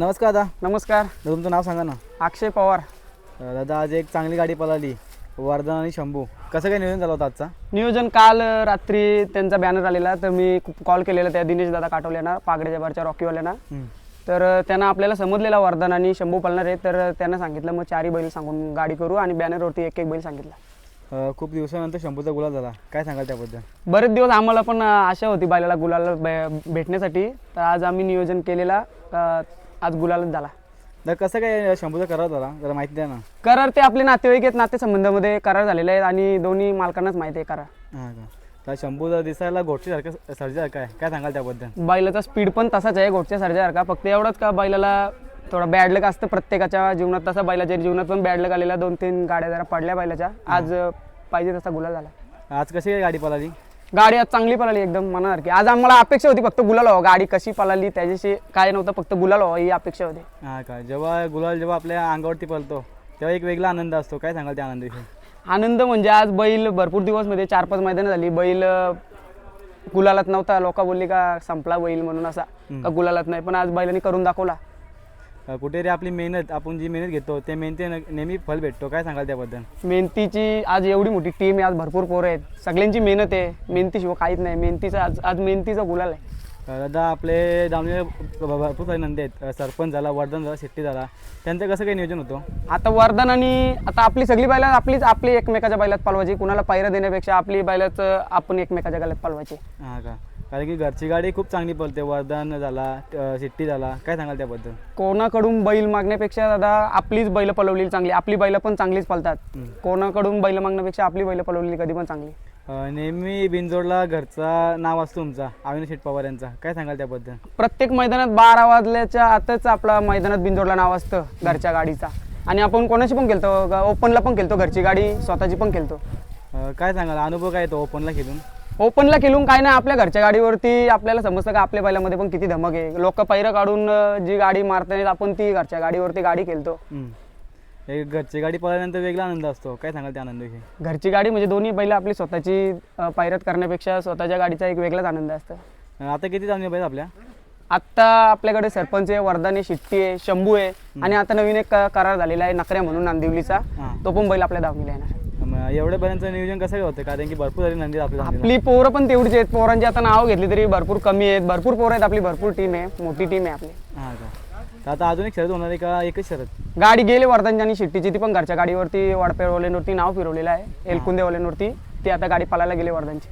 नमस्कार दादा. नमस्कार. तुमचं नाव सांगा ना. अक्षय पवार. अं, दादा आज एक चांगली गाडी पळाली. वर्धन आणि शंभू. कसं काय नियोजन झालं होतं आजचा? नियोजन काल अ, रात्री त्यांचा बॅनर आलेला. तर मी कॉल केलेला त्या दिनेश दादा काटवल्यांना पागड्याच्या बारच्या रॉकीवाल्यांना. हम्म. तर अ, त्यांना आपल्याला समजलेला वर्धन आणि शंभू पळणार आहे. तर अ, त्यांना सांगितलं मग चारही बैल सांगून गाडी करू. आणि बॅनरवरती एक एक बैल सांगितला. अं, खूप दिवसानंतर शंभूचा गुलाब झाला. काय सांगाल त्याबद्दल? बरेच दिवस आम्हाला पण अ, आशा होती बैलाला गुलाल भेटण्यासाठी. तर आज आम्ही नियोजन केलेला अ, आज गुलालच झाला. दादा कसं काय शंभूचा करार झाला? जरा माहिती द्या ना. करार ते आपले नातेवाईक आहेत नातेसंबंधामध्ये करार झालेले आहेत आणि दोन्ही मालकांनाच माहिती आहे करार. हां का? तर शंभूचा दिसायला गोष्टीसारखं सर्जासारखं आहे. काय सांगाल त्याबद्दल? बैलाचा स्पीड पण तसाच आहे घोटच्या सारख्या फक्त एवढंच का बैलाला थोडा बॅड लक असतं प्रत्येकाच्या जीवनात. तसा बैलाच्या जीवनात पण बॅड लक आलेला दोन तीन गाड्या जरा पडल्या बैलाच्या. आज पाहिजे तसा गुलाल झाला. आज कशी काय गाडी पळाली? गाडी आज चांगली पळाली एकदम मनासारखी. आज आम्हाला अपेक्षा होती फक्त गुलाल व्हावं गाडी कशी पळाली त्याच्याशी काय नव्हतं फक्त गुलाल व्हावं ही अपेक्षा होती. हां का? जेव्हा गुलाल जेव्हा आपल्या अंगावरती पळतो तेव्हा एक वेगळा आनंद असतो. काय सांगाल त्या आनंदाविषयी? आनंद म्हणजे आज बैल भरपूर दिवसमध्ये चार पाच मैदानं झाली. बैल अं, गुलालात नव्हता. लोक बोलली का संपला बैल म्हणून असा. का गुलालात नाही. पण आज बैलांनी करून दाखवला. कुठेतरी आपली मेहनत आपण जी मेहनत घेतो ते मेहनती नेहमी फल भेटतो. काय सांगाल त्याबद्दल? मेहनतीची आज एवढी मोठी टीम आहे आज भरपूर पोरं आहेत. सगळ्यांची मेहनत आहे. मेहनतीशिवाय काहीच नाही. मेहनतीचा आज आज मेहनतीचा गुलाल आहे. दादा आपले दामले भरपूर सारे नंदी आहेत सरपंच झाला वर्धन झाला शेट्टी झाला. त्यांचं कसं काही नियोजन होतं? आता वर्धन आणि आता आपली सगळी बैला आपलीच आपली एकमेकाच्या बैलात पालवायची. कुणाला पायऱ्या देण्यापेक्षा आपली बैलाच आपण एकमेकाच्या गाल्यात पालवायची. हां का? कारण की घरची गाडी खूप चांगली पळते. वर्धन झाला अं, शेट्टी झाला. काय सांगाल त्याबद्दल? कोणाकडून बैल मागण्यापेक्षा दादा आपलीच बैल पलवलेली चांगली. आपली बैल पण चांगलीच पळतात. कोणाकडून बैल मागण्यापेक्षा आपली बैल पलवलेली कधी पण चांगली. नेहमी बिनजोडला घरचा नाव असतो तुमचा अविनाश शेट पवार यांचा. काय सांगाल त्याबद्दल? प्रत्येक मैदानात बारा वाजल्याच्या आतच आपला मैदानात बिंजोडला नाव असतं घरच्या गाडीचा. आणि आपण कोणाची पण खेळतो ओपनला पण खेळतो घरची गाडी स्वतःची पण खेळतो. काय सांगाल? अनुभव काय येतो ओपनला खेळून? ओपनला खेळून काय नाही आपल्या घरच्या गाडीवरती आपल्याला समजतं का आपल्या बैलामध्ये पण किती धमक आहे. लोक पैरं काढून जी गाडी मारताना आपण ती घरच्या गाडीवरती गाडी खेळतो. एक घरची गाडी पळाल्यानंतर वेगळा आनंद असतो. काय सांगाल त्या आनंदाविषयी? घरची गाडी म्हणजे दोन्ही बैल आपली स्वतःची पायरत करण्यापेक्षा स्वतःच्या गाडीचा एक वेगळाच आनंद असतो. आता किती चांगली पाहिजे आपल्या? आत्ता आपल्याकडे सरपंच आहे वर्धाने शिट्टी आहे शंभू आहे. आणि आता नवीन एक करार झालेला आहे नकऱ्या म्हणून नांदिवलीचा. तो पण बैल आपल्या दावणीला येणार मग एवढ्यापर्यंतचं नियोजन कसं होतं? कारण की भरपूर झाली नंदी आपल्या दावणीला. आपली पोरं पण तेवढीच आहेत. पोरांची आता नाव घेतली तरी भरपूर कमी आहेत. भरपूर पोरं आहेत. आपली भरपूर टीम आहे. मोठी टीम आहे आपली. हां का? तर आता अजून एक शरद होणार आहे का? एकच शरद? गाडी गेली वर्धनची आणि शिट्टीची. ती पण घरच्या गाडीवरती वडपेवाल्यांवरती नाव फिरवलेलं आहे. एलकुंदेवाल्यांवरती. ती आता गाडी पळायला गेली वर्धनची.